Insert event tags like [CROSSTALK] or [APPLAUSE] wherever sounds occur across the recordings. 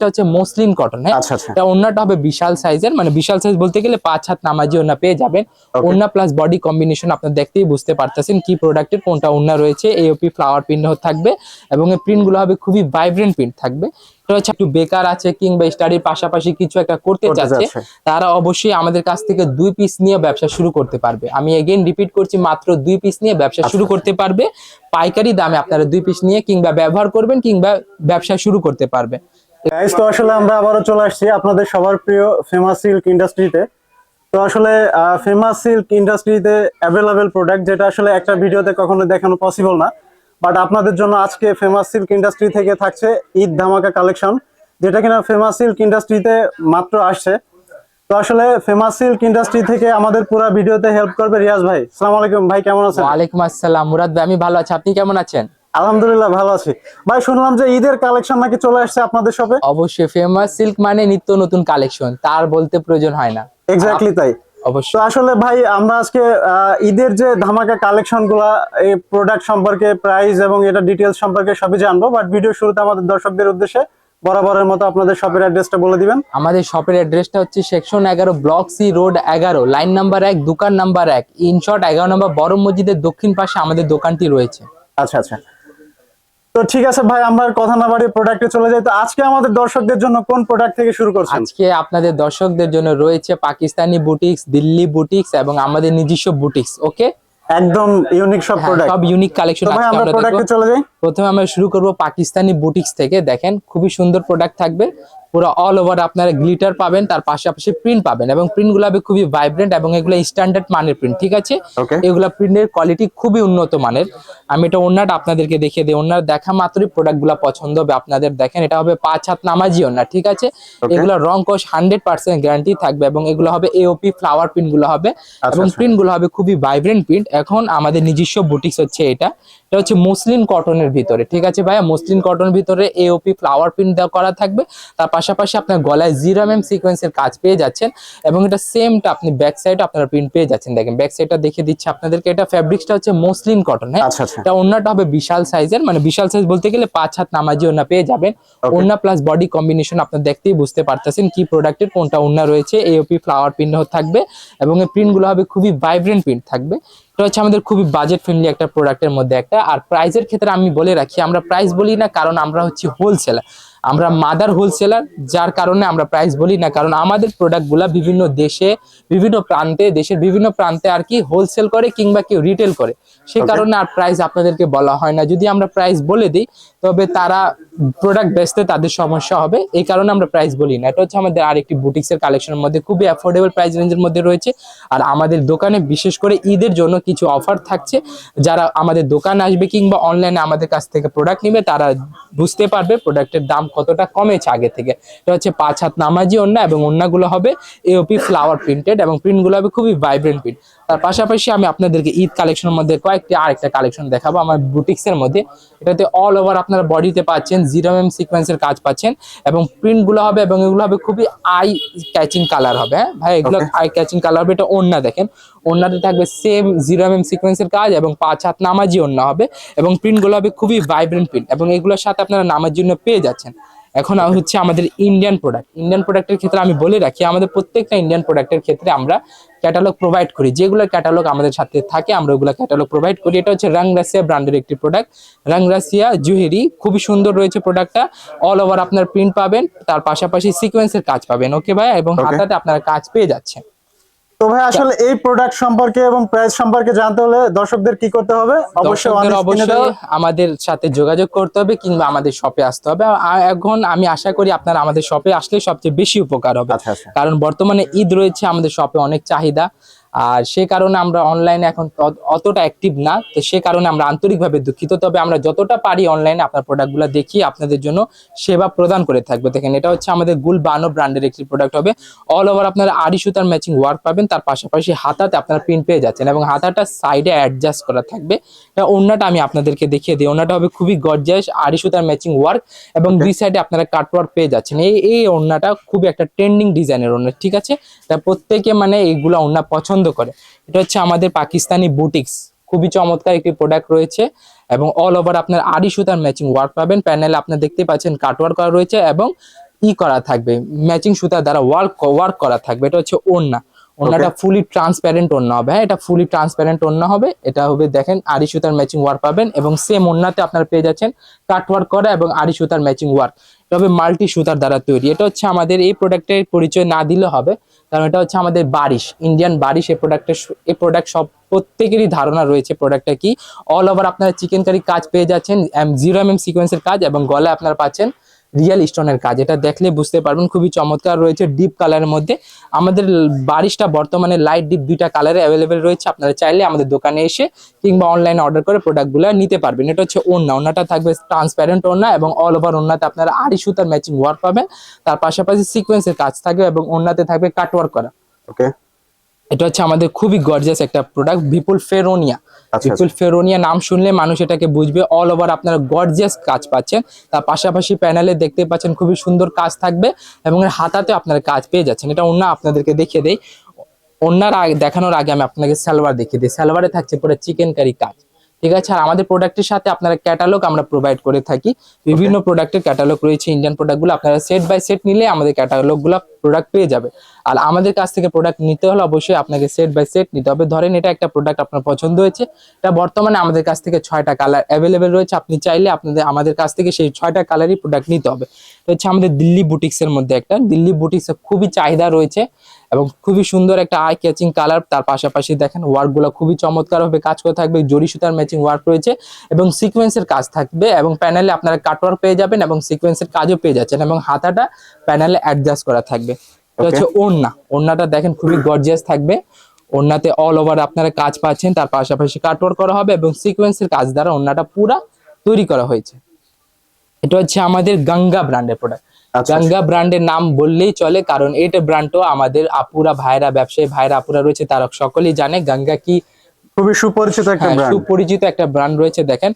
এটা হচ্ছে muslin cotton হ্যাঁ? আচ্ছা আচ্ছা। এটা ওন্নাটা হবে বিশাল সাইজের মানে বিশাল সাইজ বলতে গেলে পাঁচ হাত নামাজি ওন্না পেয়ে যাবেন. ওন্না প্লাস বডি কম্বিনেশন আপনার দেখতেই বুঝতে পারতেছেন কি প্রোডাক্টের কোনটা ওন্না রয়েছে এওপি ফ্লাওয়ার প্রিন্ট থাকবে এবং এই প্রিন্টগুলো হবে খুবই ভাইব্রেন্ট প্রিন্ট থাকবে। এটা হচ্ছে একটু বেকার আছে কিংবা স্টাডির পাশাপাশি কিছু একটা করতে চাচ্ছে। তারা অবশ্যই আমাদের কাছ থেকে দুই পিস নিয়ে ব্যবসা শুরু করতে পারবে। আমি এগেন রিপিট করছি মাত্র দুই পিস নিয়ে ব্যবসা শুরু আচ্ছা। করতে পারবে। পাইকারি দামে আপনারা দুই পিস নিয়ে কিংবা ব্যবহার করবেন কিংবা ব্যবসা শুরু করতে পারবে। গাইস তো আসলে আমরা আবারও চলে আসছি আপনাদের সবার প্রিয় ফেমাস সিল্ক ইন্ডাস্ট্রিতে তো আসলে ফেমাস সিল্ক ইন্ডাস্ট্রিতে অ্যাভেলেবেল প্রোডাক্ট যেটা আসলে একটা ভিডিওতে কখনো দেখানো পসিবল না। বাট আপনাদের জন্য আজকে ফেমাস সিল্ক ইন্ডাস্ট্রি থেকে থাকছে ঈদ ধামাকা কালেকশন যেটা কিনা ফেমাস সিল্ক ইন্ডাস্ট্রিতে মাত্র আসছে। তো আসলে ফেমাস সিল্ক ইন্ডাস্ট্রি থেকে আমাদের পুরো ভিডিওতে হেল্প করবে রিয়াজ ভাই। সালাম আলাইকুম, ভাই কেমন আছেন? ওয়ালাইকুম আসসালাম, মুরাদ ভাই, আমি ভালো আছি। আপনি কেমন আছেন? আলহামদুলিল্লাহ ভালো আছি। ভাই শুনলাম যে ঈদের কালেকশন নাকি চলে আসছে আপনাদের শপে অবশ্যই ফেমাস সিল্ক মানে নিত্য নতুন কালেকশন তার বলতে প্রয়োজন হয় না। এক্স্যাক্টলি তাই। তো অবশ্যই আসলে ভাই আমরা আজকে ঈদের যে ধামাকা কালেকশনগুলা এই প্রোডাক্ট সম্পর্কে প্রাইস এবং এটা ডিটেলস সম্পর্কে সবই জানব বাট ভিডিও শুরুতে আমাদের দর্শকদের উদ্দেশ্যে বরাবরের মতো আপনাদের শপের অ্যাড্রেসটা বলে দিবেন। আমাদের শপের অ্যাড্রেসটা হচ্ছে সেকশন এগারো ব্লক সি রোড এগারো লাইন নাম্বার এক দোকান নাম্বার এক। ইনশর্ট এগারো নম্বর বড় মসজিদের দক্ষিণ পাশে আমাদের দোকানটি রয়েছে। আচ্ছা আচ্ছা। তো ঠিক আছে ভাই আমরা কথা না বাড়িয়ে প্রোডাক্টে চলে যাই। তো আজকে আমাদের দর্শকদের জন্য কোন প্রোডাক্ট থেকে শুরু করছেন? আজকে আপনাদের দর্শকদের জন্য রয়েছে পাকিস্তানি বুটিক্স দিল্লি বুটিক্স এবং আমাদের নিজস্ব বুটিক্স ওকে একদম ইউনিক সব প্রোডাক্ট সব ইউনিক কালেকশন আজকে আমরা আমরা প্রোডাক্টে চলে যাই। প্রথমে আমরা শুরু করব পাকিস্তানি বুটিক্স থেকে দেখেন খুবই সুন্দর প্রোডাক্ট থাকবে। পুরো অল ওভার আপনারা গ্লিটার পাবেন তার পাশাপাশি প্রিন্ট পাবেন এবং প্রিন্টগুলো হবে খুবই ভাইব্রেন্ট এবং এগুলো স্ট্যান্ডার্ড মানের প্রিন্ট ঠিক আছে? এগুলা প্রিন্টের কোয়ালিটি খুবই উন্নত মানের। আমি এটা ওনার আপনাদেরকে দেখিয়ে দিই। ওনার দেখা মাত্রই প্রোডাক্টগুলা পছন্দ হবে আপনাদের দেখেন এটা হবে পাঁচ হাত নামাজি ওনার ঠিক আছে. এগুলো রং কোশ হান্ড্রেড পার্সেন্ট গ্যারান্টি থাকবে এবং এগুলো হবে এওপি ফ্লাওয়ার প্রিন্টগুলো হবে এবং আচ্ছা। প্রিন্টগুলো হবে খুবই ভাইব্রেন্ট প্রিন্ট এখন আমাদের নিজস্ব বুটিক্স হচ্ছে এটা। এটা হচ্ছে মসলিন কটনের ভিতরে ঠিক আছে ভাইয়া? মসলিন কটনের ভিতরে এওপি ফ্লাওয়ার প্রিন্ট দেওয়া করা থাকবে। তার পাশাপাশি আপনার গলায় জিরাম এম সিকোয়েন্সের কাজ পেয়ে যাচ্ছেন এবং এটা সেমটা আপনি ব্যাক সাইড আপনারা প্রিন্ট পেয়ে যাচ্ছেন। দেখেন ব্যাক সাইডটা দেখে দিচ্ছে আপনাদেরকে। এটা ফ্যাব্রিক্সটা হচ্ছে মসলিন কটন হ্যাঁ? আচ্ছা আচ্ছা। এটা ওন্নাটা হবে বিশাল সাইজের মানে বিশাল সাইজ বলতে গেলে পাঁচ হাত নামাজি ওন্না পেয়ে যাবেন. ওন্না প্লাস বডি কম্বিনেশন আপনার দেখতেই বুঝতে পারতেছেন কি প্রোডাক্টের কোনটা ওন্না রয়েছে। এওপি ফ্লাওয়ার প্রিন্ট থাকবে এবং এই প্রিন্টগুলো হবে খুবই ভাইব্রেন্ট প্রিন্ট থাকবে। এটা হচ্ছে আমাদের খুবই বাজেট ফ্রেন্ডলি একটা প্রোডাক্টের মধ্যে একটা। আর প্রাইসের ক্ষেত্রে আমি বলে রাখি, আমরা প্রাইস বলি না, কারণ আমরা হচ্ছে হোলসেলার আমরা মাদার হোলসেলার যার কারণে আমরা প্রাইস বলি না কারণ আমাদের প্রোডাক্টগুলা বিভিন্ন দেশে বিভিন্ন প্রান্তে দেশের বিভিন্ন প্রান্তে আর কি হোলসেল করে কিংবা কেউ রিটেল করে। সে কারণে আর প্রাইস আপনাদেরকে বলা হয় না। যদি আমরা প্রাইস বলে দিই তবে তারা প্রোডাক্ট বেচতে তাদের সমস্যা হবে। এই কারণে আমরা প্রাইস বলি না। এটা হচ্ছে আমাদের আরেকটি বুটিক্সের কালেকশনের মধ্যে। খুবই অ্যাফোর্ডেবল প্রাইস রেঞ্জের মধ্যে রয়েছে। আর আমাদের দোকানে বিশেষ করে ঈদের জন্য কিছু অফার থাকছে। যারা আমাদের দোকান আসবে কিংবা অনলাইনে আমাদের কাছ থেকে প্রোডাক্ট নেবে তারা বুঝতে পারবে প্রোডাক্টের দাম কতটা কমেছে আগে থেকে। এটা হচ্ছে পাঁচ হাত নামাজি ওন্না এবং ওন্নাগুলো হবে এওপি ফ্লাওয়ার প্রিন্টেড এবং প্রিন্টগুলো হবে খুবই ভাইব্রেন্ট প্রিন্ট তার পাশাপাশি আমি আপনাদেরকে ঈদ কালেকশনের মধ্যে কয়েকটি আরেকটা কালেকশন দেখাবো আমার বুটিক্সের মধ্যে। এটাতে অল ওভার আপনারা বডিতে পাচ্ছেন জিরো এম সিকোয়েন্সের কাজ পাচ্ছেন এবং প্রিন্টগুলো হবে এবং এগুলো হবে খুবই আই ক্যাচিং কালার হবে হ্যাঁ? ভাই এগুলো আই ক্যাচিং কালার হবে এটা ওন্না দেখেন। ওন্নাতে থাকবে সেম জিরো এম সিকোয়েন্সের কাজ এবং পাঁচ হাত নামাজি ওন্না হবে এবং প্রিন্টগুলো হবে খুবই ভাইব্রেন্ট প্রিন্ট এবং এগুলোর সাথে আপনারা নামার জন্য পেয়ে যাচ্ছেন। এখন হচ্ছে আমাদের ইন্ডিয়ান প্রোডাক্ট ইন্ডিয়ান প্রোডাক্টের ক্ষেত্রে আমি বলে রাখি আমাদের প্রত্যেকটা ইন্ডিয়ান প্রোডাক্টের ক্ষেত্রে আমরা ক্যাটালগ প্রোভাইড করি। যেগুলো ক্যাটালগ আমাদের সাথে থাকে আমরা ওগুলো ক্যাটালগ প্রোভাইড করি। এটা হচ্ছে রং রাশিয়া ব্র্যান্ডের একটি প্রোডাক্ট রাংরাসিয়া জুহেরি খুবই সুন্দর রয়েছে প্রোডাক্টটা অল ওভার আপনার প্রিন্ট পাবেন তার পাশাপাশি সিকোয়েন্সের কাজ পাবেন। ওকে ভাই এবং হাতাতে আপনারা কাজ পেয়ে যাচ্ছেন। তো ভাই আসলে এই প্রোডাক্ট সম্পর্কে এবং প্রাইস সম্পর্কে জানতে হলে দর্শকদের কি করতে হবে? অবশ্যই অবশ্যই আমাদের সাথে যোগাযোগ করতে হবে কিংবা আমাদের শপে আসতে হবে। এখন আমি আশা করি আপনারা আমাদের শপে আসলে সবচেয়ে বেশি উপকার হবে। আচ্ছা আচ্ছা। কারণ বর্তমানে ঈদ রয়েছে আমাদের শপে অনেক চাহিদা। আর সে কারণে আমরা অনলাইনে এখন অতটা অ্যাক্টিভ না। তো সে কারণে আমরা আন্তরিকভাবে দুঃখিত। তবে আমরা যতটা পারি অনলাইনে আপনার প্রোডাক্টগুলো দেখিয়ে আপনাদের জন্য সেবা প্রদান করে থাকব। দেখেন এটা হচ্ছে আমাদের গুল বানো ব্র্যান্ডের একটি প্রোডাক্ট হবে। অল ওভার আপনারা আড়ি সুতার ম্যাচিং ওয়ার্ক পাবেন। তার পাশাপাশি হাতাতে আপনারা প্রিন্ট পেয়ে যাচ্ছেন এবং হাতাটা সাইডে অ্যাডজাস্ট করা থাকবে। অন্যটা আমি আপনাদেরকে দেখিয়ে দিই। অন্যটা হবে খুবই গর্জাস আড়ি সুতার ম্যাচিং ওয়ার্ক এবং দুই সাইডে আপনারা কাটওয়ার্ক পেয়ে যাচ্ছেন। এই এই ওড়নাটা খুবই একটা ট্রেন্ডিং ডিজাইনের ওড়না ঠিক আছে? তা প্রত্যেকে মানে এইগুলা ওড়না পছন্দ করে। এটা হচ্ছে আমাদের পাকিস্তানি বুটিক্স। খুবই চমৎকার একটি প্রোডাক্ট রয়েছে এবং অল ওভার আপনার আড়ি সুতার ম্যাচিং ওয়ার্ক পাবেন। প্যানেল আপনার দেখতে পাচ্ছেন কাটওয়ার্ক করা রয়েছে এবং ই করা থাকবে। ম্যাচিং সুতার দ্বারা ওয়ার্ক ওয়ার্ক করা থাকবে। এটা হচ্ছে ওড়না। ওড়নাটা ফুলি ট্রান্সপ্যারেন্ট ওড়না হবে হ্যাঁ? এটা ফুলি ট্রান্সপ্যারেন্ট ওড়না হবে। এটা হবে দেখেন আড়ি সুতার ম্যাচিং ওয়ার্ক পাবেন এবং সেম ওড়নাতে আপনারা পেয়ে যাচ্ছেন কাট ওয়ার্ক করা এবং আড়ি সুতার ম্যাচিং ওয়ার্ক এটা হবে মাল্টি সুতার দ্বারা তৈরি। এটা হচ্ছে আমাদের এই প্রোডাক্টের পরিচয় না দিলে হবে কারণ এটা হচ্ছে আমাদের বারিশ ইন্ডিয়ান বারিশ। এই প্রোডাক্টের এই প্রোডাক্ট সব প্রত্যেকেরই ধারণা রয়েছে প্রোডাক্টটা কি। অল ওভার আপনারা চিকেন কারি কাজ পেয়ে যাচ্ছেন জিরো এম এম সিকোয়েন্সের কাজ এবং গলায় আপনারা পাচ্ছেন রিয়েল স্টোনের কাজ। এটা দেখলে বুঝতে পারবেন খুবই চমৎকার রয়েছে ডিপ কালারের মধ্যে। আমাদের বারিশটা বর্তমানে লাইট ডিপ দুইটা কালারে অ্যাভেলেবেল রয়েছে। আপনারা চাইলে আমাদের দোকানে এসে কিংবা অনলাইনে অর্ডার করে প্রোডাক্টগুলো নিতে পারবেন। এটা হচ্ছে ওড়না। ওড়নাটা থাকবে ট্রান্সপ্যারেন্ট ওড়না এবং অল ওভার ওড়নাতে আপনারা আড়ি সুতার ম্যাচিং ওয়ার্ক পাবেন। তার পাশাপাশি সিকোয়েন্সের কাজ থাকবে এবং ওড়নাতে থাকবে কাট ওয়ার্ক করা। ওকে এটা হচ্ছে আমাদের খুবই গর্জিয়াস একটা প্রোডাক্ট বিপুল ফেরোনিয়া বিপুল ফেরোনিয়া নাম শুনলে মানুষ এটাকে বুঝবে অল ওভার আপনারা গর্জিয়াস কাজ পাচ্ছেন তার পাশাপাশি প্যানেলে দেখতে পাচ্ছেন খুবই সুন্দর কাজ থাকবে এবং হাতাতে আপনারা কাজ পেয়ে যাচ্ছেন। এটা অন্য আপনাদেরকে দেখিয়ে দেই। অন্যার আগে দেখানোর আগে আমি আপনাকে সালোয়ার দেখিয়ে দিই। সালোয়ারে থাকছে পুরো চিকেন কারি কাজ। ঠিক আছে? আর আমাদের প্রোডাক্টের সাথে আপনারা ক্যাটালগ আমরা প্রোভাইড করে থাকি। বিভিন্ন প্রোডাক্টের ক্যাটালগ রয়েছে ইন্ডিয়ান প্রোডাক্টগুলো আপনারা সেট বাই সেট নিলে আমাদের ক্যাটালগুলো প্রোডাক্ট পেয়ে যাবে। আর আমাদের কাছ থেকে প্রোডাক্ট নিতে হলে অবশ্যই আপনাকে সেট বাই সেট নিতে হবে। ধরেন এটা একটা প্রোডাক্ট আপনার পছন্দ হয়েছে এটা বর্তমানে আমাদের কাছ থেকে ছয়টা কালার অ্যাভেলেবেল রয়েছে। আপনি চাইলে আপনাদের, আমাদের কাছ থেকে সেই ছয়টা কালারই প্রোডাক্ট নিতে হবে। হচ্ছে আমাদের দিল্লি বুটিক্সের মধ্যে একটা। দিল্লি বুটিক্সের খুবই চাহিদা রয়েছে এবং খুবই সুন্দর একটা আই ক্যাচিং কালার তার পাশাপাশি দেখেন ওয়ার্কগুলো খুবই চমৎকার ভাবে কাজ করে থাকবে, জরি সুতার ম্যাচিং ওয়ার্ক রয়েছে এবং সিকোয়েন্সের কাজ থাকবে এবং প্যানেলে আপনারা কাটওয়ার্ক পেয়ে যাবেন এবং সিকোয়েন্সের কাজও পেয়ে যাচ্ছেন এবং হাতাটা প্যানেলে অ্যাডজাস্ট করা থাকবে। এটা হচ্ছে ওড়না। ওড়নাটা দেখেন খুবই [CLEARS THROAT] গর্জিয়াস থাকবে। ওড়নাতে অল ওভার আপনারা কাজ পাচ্ছেন তার পাশাপাশি কাটওয়ার করা হবে এবং সিকোয়েন্সের কাজ দ্বারা ওড়নাটা পুরা তৈরি করা হয়েছে। এটা হচ্ছে আমাদের গঙ্গা ব্র্যান্ডের প্রোডাক্ট গঙ্গা ব্র্যান্ডের নাম বললেই চলে কারণ এটা ব্র্যান্ডও আমাদের আপুরা ভাইরা ব্যবসায়ী ভাইরা আপুরা রয়েছে তারা সকলেই জানে গঙ্গা কি খুবই সুপরিচিত একটা ব্র্যান্ড সুপরিচিত একটা ব্র্যান্ড রয়েছে দেখেন।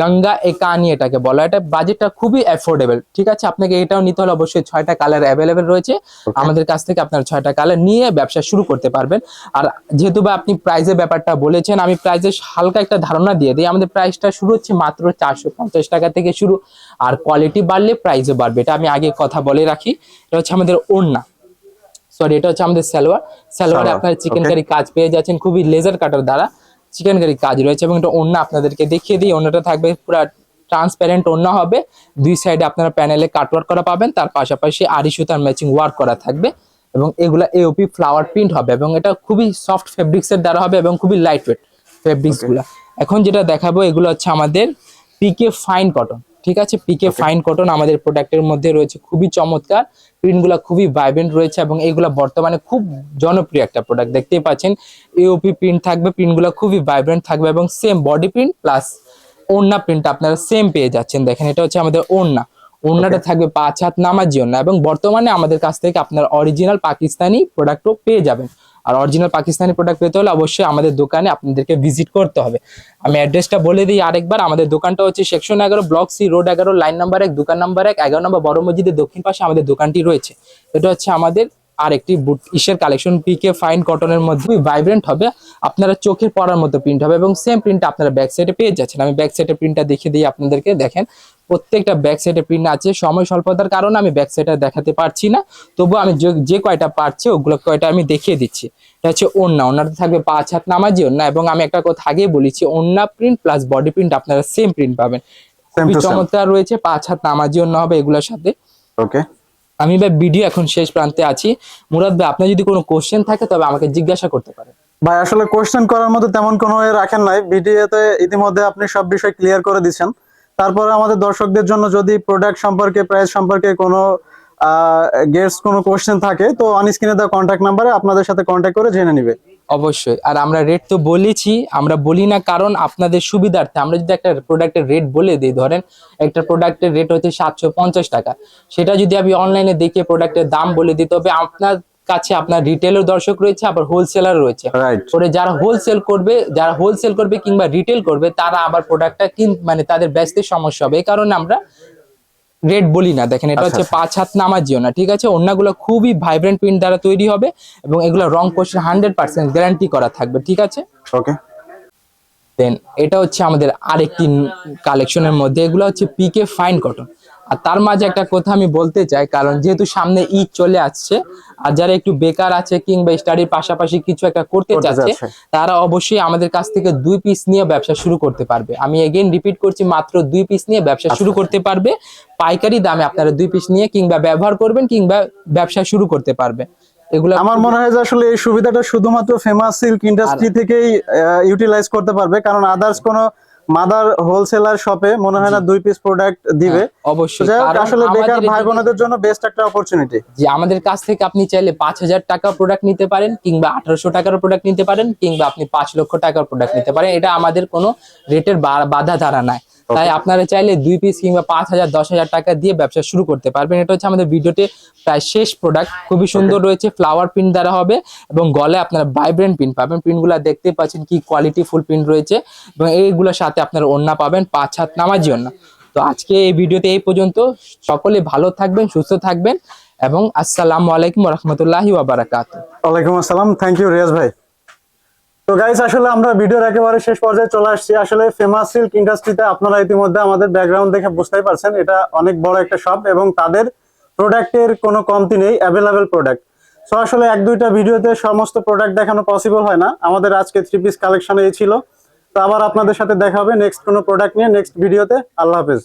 গঙ্গা একানি এটাকে বলা এটা বাজেটটা খুবই অ্যাফোর্ডেবল ঠিক আছে? আপনাকে এটাও নিতে হলে অবশ্যই ছয়টা কালার অ্যাভেলেবেল রয়েছে। আমাদের কাছ থেকে আপনার ছয়টা কালার নিয়ে ব্যবসা শুরু করতে পারবেন। আর যেহেতু বা আপনি প্রাইজের ব্যাপারটা বলেছেন আমি প্রাইজের হালকা একটা ধারণা দিয়ে দিই। আমাদের প্রাইসটা শুরু হচ্ছে মাত্র চারশো পঞ্চাশ টাকা থেকে শুরু। আর কোয়ালিটি বাড়লে প্রাইসও বাড়বে। এটা আমি আগে কথা বলে রাখি। এটা হচ্ছে আমাদের ওড়না। সরি এটা হচ্ছে আমাদের সালোয়ার। সালোয়ারে সালোয়ার, আপনার চিকেন কারি কাজ পেয়ে যাচ্ছেন। খুবই লেজার কাটার দ্বারা। চিকেন কারি কাজ রয়েছে এবং এটা অন্য আপনাদেরকে দেখিয়ে দিই। অন্যটা থাকবে পুরো ট্রান্সপ্যারেন্ট অন্য হবে। দুই সাইডে আপনারা প্যানেলে কাটওয়ার্ক করা পাবেন। তার পাশাপাশি আড়ি সুতার ম্যাচিং ওয়ার্ক করা থাকবে এবং এগুলা এওপি ফ্লাওয়ার প্রিন্ট হবে এবং এটা খুবই সফট ফেব্রিক্সের দ্বারা হবে এবং খুবই লাইট ওয়েট ফেব্রিক্সগুলো এখন যেটা দেখাবো এগুলো হচ্ছে আমাদের পিকে ফাইন কটন ঠিক আছে? পিকে ফাইন কটন আমাদের প্রোডাক্টের মধ্যে রয়েছে। খুবই চমৎকার। প্রিন্টগুলো খুবই ভাইব্রেন্ট রয়েছে এবং এগুলো বর্তমানে খুব জনপ্রিয় একটা প্রোডাক্ট দেখতেই পাচ্ছেন? এওপি প্রিন্ট থাকবে প্রিন্টগুলো খুবই ভাইব্রেন্ট থাকবে এবং সেম বডি প্রিন্ট প্লাস ওড়না প্রিন্ট আপনারা সেম পেয়ে যাচ্ছেন। দেখেন এটা হচ্ছে আমাদের ওড়না। ওড়নাটা থাকবে পাঁচ হাত নামার জন্য এবং বর্তমানে আমাদের কাছ থেকে আপনার অরিজিনাল পাকিস্তানি প্রোডাক্টও পেয়ে যাবেন। আর অরিজিনাল পাকিস্তানি প্রোডাক্ট পেতে হলে অবশ্যই আমাদের দোকানে আপনাদেরকে ভিজিট করতে হবে। আমি অ্যাড্রেসটা বলে দিই আরেকবার, আমাদের দোকানটা হচ্ছে সেকশন এগারো ব্লক সি রোড এগারো লাইন নাম্বার এক, দোকান নাম্বার এক, এগারো নম্বর বড় মসজিদের দক্ষিণ পাশে আমাদের দোকানটি রয়েছে। এটা হচ্ছে আমাদের আর একটি বুট ইসের কালেকশন পিকে ফাইন কটনের মধ্যে ভাইব্রেন্ট হবে। আপনারা চোখের পড়ার মতো প্রিন্ট হবে এবং সেম প্রিন্টটা আপনারা ব্যাক সাইডে পেয়ে যাচ্ছেন। আমি ব্যাক সাইডের প্রিন্টটা দেখিয়ে দিই আপনাদেরকে দেখেন। প্রত্যেকটা ব্যাক সাইডে প্রিন্ট আছে। সময় স্বল্পতার কারণে আমি ব্যাক সাইডে দেখাতে পারছি না। তবুও আমি যে- কয়টা পারছি ওগুলো কয়টা আমি দেখিয়ে দিচ্ছি। এটা হচ্ছে ওন্না ওন্নাতে থাকবে পাঁচ হাত নামাজি ওন্না এবং আমি একটা কথা আগেই বলেছি ওন্না প্রিন্ট প্লাস বডি প্রিন্ট আপনারা সেম প্রিন্ট পাবেন। খুবই চমৎকার রয়েছে। পাঁচ হাত নামাজি ওন্না হবে এগুলোর সাথে। ওকে আমি ভাই ভিডিও এখন শেষ প্রান্তে আছি। মুরাদ ভাই, আপনার যদি কোনো কোশ্চেন থাকে, তবে আমাকে জিজ্ঞাসা করতে পারেন। ভাই, আসলে কোশ্চেন করার মতো তেমন কোনো রাখেন নাই। ভিডিওতে ইতিমধ্যে আপনি সব বিষয় ক্লিয়ার করে দিচ্ছেন তারপরে আমাদের দর্শকদের জন্য যদি প্রোডাক্ট সম্পর্কে প্রাইস সম্পর্কে কোনো গেস্ট কোনো কোশ্চেন থাকে, তো অন স্ক্রিনে দেওয়া কন্ট্যাক্ট নাম্বারে আপনাদের সাথে কন্ট্যাক্ট করে জেনে নিবে। অবশ্যই। আর আমরা রেট তো বলেছি আমরা বলি না কারণ আপনাদের সুবিধার্থে। আমরা যদি একটা প্রোডাক্টের রেট বলে দিই ধরেন একটা প্রোডাক্টের রেট হচ্ছে সাতশো পঞ্চাশ টাকা। সেটা যদি আমি অনলাইনে দেখে প্রোডাক্টের দাম বলে দিই তবে আপনার কাছে আপনার রিটেলের দর্শক রয়েছে আবার হোলসেলার রয়েছে। পরে যারা হোলসেল করবে যারা হোলসেল করবে কিংবা রিটেল করবে তারা আবার প্রোডাক্টটা কিন মানে তাদের ব্যস্ত সমস্যা হবে। এই কারণে আমরা রেট বলি না দেখেন এটা আচ্ছা, হচ্ছে পাঁচ হাত নামাজিও না ঠিক আছে? অন্যগুলো খুবই ভাইব্রেন্ট প্রিন্ট দ্বারা তৈরি হবে এবং এগুলো রং কোশ্চেন হান্ড্রেড পার্সেন্ট গ্যারান্টি করা থাকবে ঠিক আছে? ওকে দেন এটা হচ্ছে আমাদের আরেকটি কালেকশনের মধ্যে এগুলো হচ্ছে পিকে ফাইন কটন আর তার মাঝে একটা কথা আমি বলতে চাই কারণ যেহেতু সামনে ঈদ চলে আসছে আর যারা একটু বেকার আছে কিংবা স্টাডির পাশাপাশি কিছু একটা করতে চাচ্ছে চাচ্ছে। তারা অবশ্যই আমাদের কাছ থেকে দুই পিস নিয়ে ব্যবসা শুরু করতে পারবে। আমি এগেন রিপিট করছি মাত্র দুই পিস নিয়ে ব্যবসা শুরু করতে পারবে। পাইকারি দামে আপনারা দুই পিস নিয়ে কিংবা ব্যবহার করবেন কিংবা ব্যবসা শুরু করতে পারবে। এগুলো আমার মনে হয় যে আসলে এই সুবিধাটা শুধুমাত্র ফেমাস সিল্ক ইন্ডাস্ট্রি থেকেই ইউটিলাইজ করতে পারবে কারণ আদার্স কোনো মাদার হোলসেলার শপে মনে হয় না দুই পিস প্রোডাক্ট দিবে। হ্যাঁ, অবশ্যই। আসলে বেকার ভাই বোনদের জন্য বেস্ট একটা অপরচুনিটি যে আমাদের কাছ থেকে আপনি চাইলে পাঁচ হাজার টাকা প্রোডাক্ট নিতে পারেন কিংবা আঠারোশো টাকার প্রোডাক্ট নিতে পারেন কিংবা আপনি পাঁচ লক্ষ টাকার প্রোডাক্ট নিতে পারেন। এটা আমাদের কোনো রেটের বাধা ধারা নাই। তাই আপনারা চাইলে দুই পিস কিংবা পাঁচ হাজার দশ হাজার টাকা দিয়ে ব্যবসা শুরু করতে পারবেন। এটা হচ্ছে আমাদের ভিডিওতে প্রায় শেষ প্রোডাক্ট খুবই সুন্দর রয়েছে ফ্লাওয়ার প্রিন্ট দ্বারা হবে এবং গলে আপনারা ভাইব্রেন্ট প্রিন্ট পাবেন। প্রিন্টগুলো দেখতে পাচ্ছেন কি কোয়ালিটি ফুল প্রিন্ট রয়েছে এবং এইগুলোর সাথে আপনারা ওন্না পাবেন পাঁচ হাত নামাজি ওন্না তো আজকে এই ভিডিওতে এই পর্যন্ত। সকলে ভালো থাকবেন সুস্থ থাকবেন এবং আসসালামু আলাইকুম রহমতুল্লাহি ওয়াবারাকাত ওয়ালাইকুম আসসালাম। থ্যাংক ইউ রিয়াজ ভাই। তো গাইস আসলে আমরা ভিডিওর একেবারে শেষ পর্যায়ে চলে আসছি। আসলে ফেমাস সিল্ক ইন্ডাস্ট্রিতে আপনারা ইতিমধ্যে আমাদের ব্যাকগ্রাউন্ড দেখে বুঝতেই পারছেন, এটা অনেক বড় একটা শপ এবং তাদের প্রোডাক্টের কোনো কমতি নেই অ্যাভেলেবেল প্রোডাক্ট সো আসলে এক দুইটা ভিডিওতে সমস্ত প্রোডাক্ট দেখানো পসিবল হয় না। আমাদের আজকে থ্রি পিস কালেকশন এই ছিল। তো আবার আপনাদের সাথে দেখা হবে নেক্সট কোনো প্রোডাক্ট নিয়ে নেক্সট ভিডিওতে আল্লাহ হাফেজ।